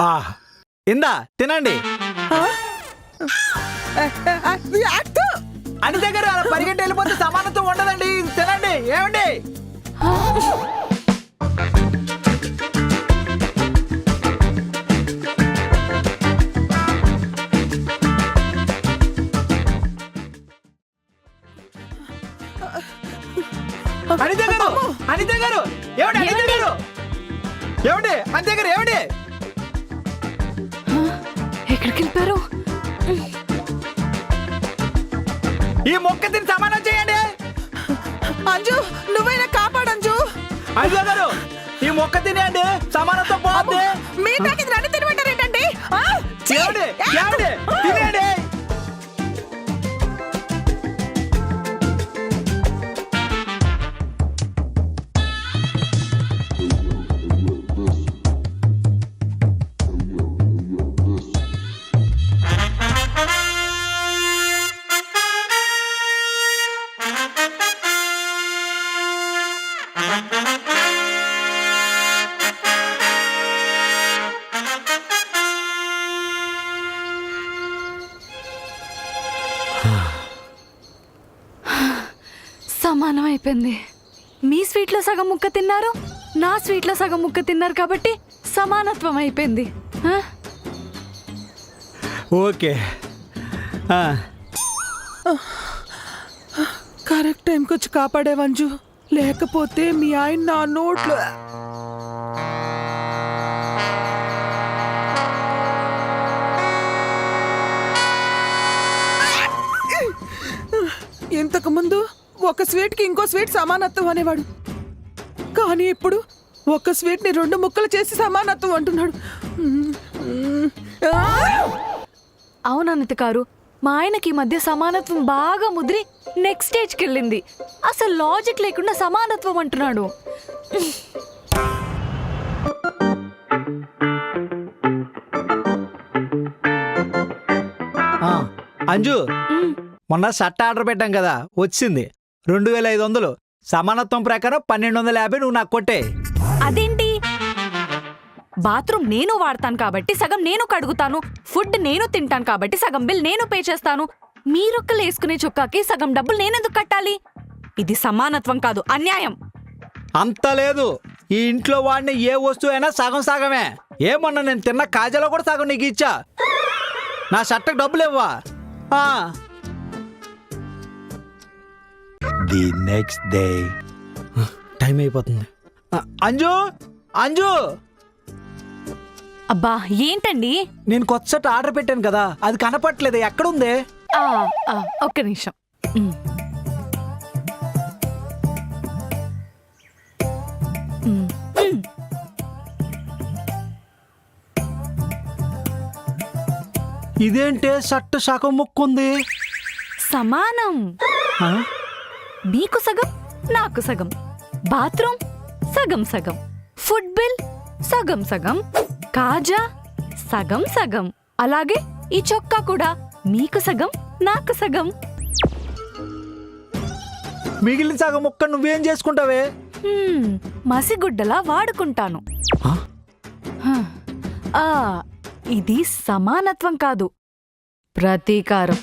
ఆ, ఇందా తినండి. అని దగ్గర అలా పరిగెట్టి వెళ్ళిపోతే సమానత్వం ఉండదండి. తినండి. ఏమండి? అనిత గారు అనిత గారు ఏమండి అనిత గారు ఏమండి అనిత గారు ఏమండి? ఎక్కడికి వెళ్ళిపోయారు ఈ మొక్క తిని సమానం చేయండి. అంజు నువ్వైనా కాపాడంజు అనిత గారు ఈ మొక్క తినేయండి. సమానత్వం పోద్ది. సమానం అయిపోయింది. మీ స్వీట్లో సగం ముక్క తిన్నారు నా స్వీట్లో సగం ముక్క తిన్నారు కాబట్టి సమానత్వం అయిపోయింది? ఓకే. కరెక్ట్ టైంకి వచ్చి కాపాడేవంజు లేకపోతే మీ ఆయన నా నోట్లో ఇంతకు ముందు ఒక స్వీట్కి ఇంకో స్వీట్ సమానత్వం అనేవాడు. కానీ ఇప్పుడు ఒక స్వీట్ని రెండు ముక్కలు చేసి సమానత్వం అంటున్నాడు. అవునన్నత గారు మా ఆయనకి మధ్య సమానత్వం బాగా ముదిరి నెక్స్ట్ స్టేజ్కి వెళ్ళింది అసలు లాజిక్ లేకుండా సమానత్వం అంటున్నాడు. ఆ, అంజు. మొన్న షర్ట్ ఆర్డర్ పెట్టాం కదా వచ్చింది. రెండు వేల ఐదు వందలు. సమానత్వం ప్రకారం పన్నెండు వందల యాభై నువ్వు నాకు కొట్టే. అదేంటి? బాత్రూమ్ నేను వాడతాను కాబట్టి సగం నేను కడుగుతాను ఫుడ్ నేను తింటాను కాబట్టి సగం బిల్ నేను పే చేస్తాను. మీరొక్కలు వేసుకునే చొక్కాకి సగం డబ్బులు నేనెందుకు కట్టాలి? ఇది సమానత్వం కాదు అన్యాయం. అంత లేదు. ఈ ఇంట్లో వాడిని ఏ వస్తువు అయినా సగం సగమే. ఏమన్నా నేను తిన్న కాజాలో కూడా సగం నీకు ఇచ్చా. నా షర్ట్కి డబ్బులు ఇవ్వా. ది నెక్స్ట్ డే టైం అయిపోతుంది. అంజు అంజు. అబ్బా ఏంటండి? నేను కొత్త షర్ట్ ఆర్డర్ పెట్టాను కదా అది కనపట్లేదు ఎక్కడుంది? ఆ, ఆ, ఒక్క నిమిషం. ఉమ్. ఉమ్, ఉమ్. ఇదేంటే షర్ట్ సగం ముక్కుంది? సమానం. ఆ? మీకు సగం నాకు సగం. బాత్రూమ్ సగం సగం. ఫుడ్ బిల్ సగం సగం. కాజా సగం సగం. అలాగే ఈ చొక్కా కూడా. మీకు సగం నాకు సగం. మిగిలిన సగం ముక్క నువ్వేం చేసుకుంటావే? హ్మ్, మసిగుడ్డలా వాడుకుంటాను? హ, ఆ, ఇది సమానత్వం కాదు. ప్రతీకారం.